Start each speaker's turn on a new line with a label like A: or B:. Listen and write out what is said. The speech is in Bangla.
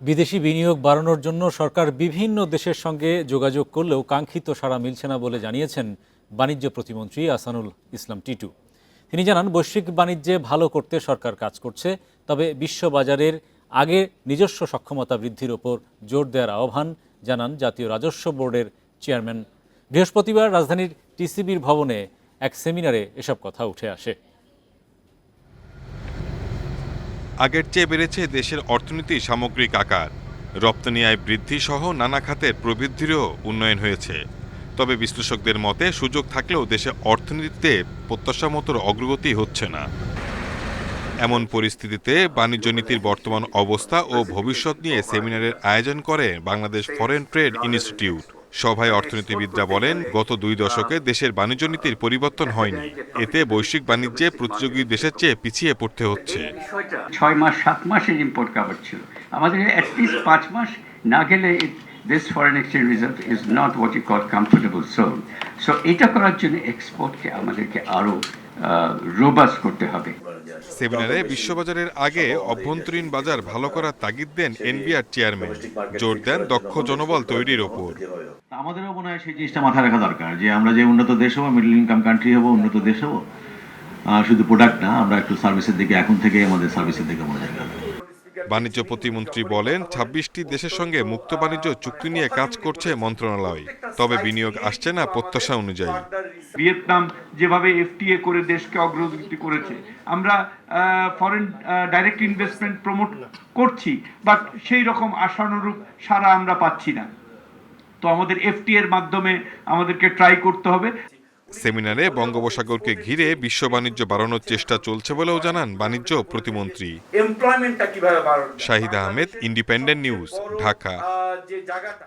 A: বিদেশি বিনিয়োগ বাড়ানোর জন্য সরকার বিভিন্ন দেশের সঙ্গে যোগাযোগ করলেও কাঙ্ক্ষিত সাড়া মিলছে না বলে জানিয়েছেন বাণিজ্য প্রতিমন্ত্রী আসানুল ইসলাম টিটু। তিনি জানান, বৈশ্বিক বাণিজ্যে ভালো করতে সরকার কাজ করছে, তবে বিশ্ববাজারের আগে নিজস্ব সক্ষমতা বৃদ্ধির ওপর জোর দেওয়ার আহ্বান জানান জাতীয় রাজস্ব বোর্ডের চেয়ারম্যান। বৃহস্পতিবার রাজধানীর টিসিবির ভবনে এক সেমিনারে এসব কথা উঠে আসে।
B: আগের চেয়ে বেড়েছে দেশের অর্থনীতি সামগ্রিক আকার। রপ্তানি আয় বৃদ্ধি সহ নানা খাতের প্রবৃদ্ধিরও উন্নয়ন হয়েছে। তবে বিশ্লেষকদের মতে, সুযোগ থাকলেও দেশে অর্থনীতিতে প্রত্যাশা মতো অগ্রগতি হচ্ছে না। এমন পরিস্থিতিতে বাণিজ্য নীতির বর্তমান অবস্থা ও ভবিষ্যৎ নিয়ে সেমিনারের আয়োজন করে বাংলাদেশ ফরেন ট্রেড ইনস্টিটিউট সভায় অর্থনীতিবিদরা বলেন, গত দুই দশকে দেশের বাণিজ্য নীতির পরিবর্তন হয়নি। এতে বৈশ্বিক বাণিজ্যে প্রতিযোগী দেশের চেয়ে পিছিয়ে পড়তে হচ্ছে।
C: ছয় মাস, সাত মাসের ইম্পোর্ট কাভার ছিল। আমাদের পাঁচ মাস না গেলে this foreign exchange reserve is not what you call comfortable zone so এটা করার জন্য এক্সপোর্টকে আমাদেরকে আরও রোবাস করতে হবে।
B: সেমিনারে বিশ্ববাজারের আগে অভ্যন্তরীণ বাজার ভালো করার তাগিদ দেন এনবিআর চেয়ারম্যান। জোর দেন দক্ষ জনবল তৈরির ওপর।
D: আমাদেরও মনে হয় সেই জিনিসটা মাথায় রাখা দরকার যে আমরা যে উন্নত দেশ হব মিডল ইনকাম কান্ট্রি হব উন্নত দেশ হব শুধু প্রোডাক্ট না আমরা একটু সার্ভিসের দিকে এখন থেকে আমাদের সার্ভিসের দিকে মনোযোগ রাখব
B: বাণিজ্য প্রতিমন্ত্রী বলেন, ছাব্বিশটি দেশের সঙ্গে মুক্ত বাণিজ্য চুক্তি নিয়ে কাজ করছে মন্ত্রণালয়, তবে বিনিয়োগ আসছে না প্রত্যাশা অনুযায়ী।
E: ভিয়েতনাম যেভাবে এফটিএ করে দেশকে অগ্রগতি করেছে, আমরা ফরেন ডাইরেক্ট ইনভেস্টমেন্ট প্রমোট করছি বাট সেই রকম আশানুরূপ সারা আমরা পাচ্ছি না। তো আমাদের এফটি এর মাধ্যমে আমাদেরকে ট্রাই করতে হবে।
B: সেমিনারে বঙ্গোপসাগরকে ঘিরে বিশ্ব বাণিজ্য বাড়ানোর চেষ্টা চলছে বলেও জানান বাণিজ্য প্রতিমন্ত্রী।
F: এমপ্লয়মেন্টটা কীভাবে বাড়ানো
B: শাহিদা আহমেদ ইন্ডিপেন্ডেন্ট নিউজ ঢাকা।
F: যে জায়গাটা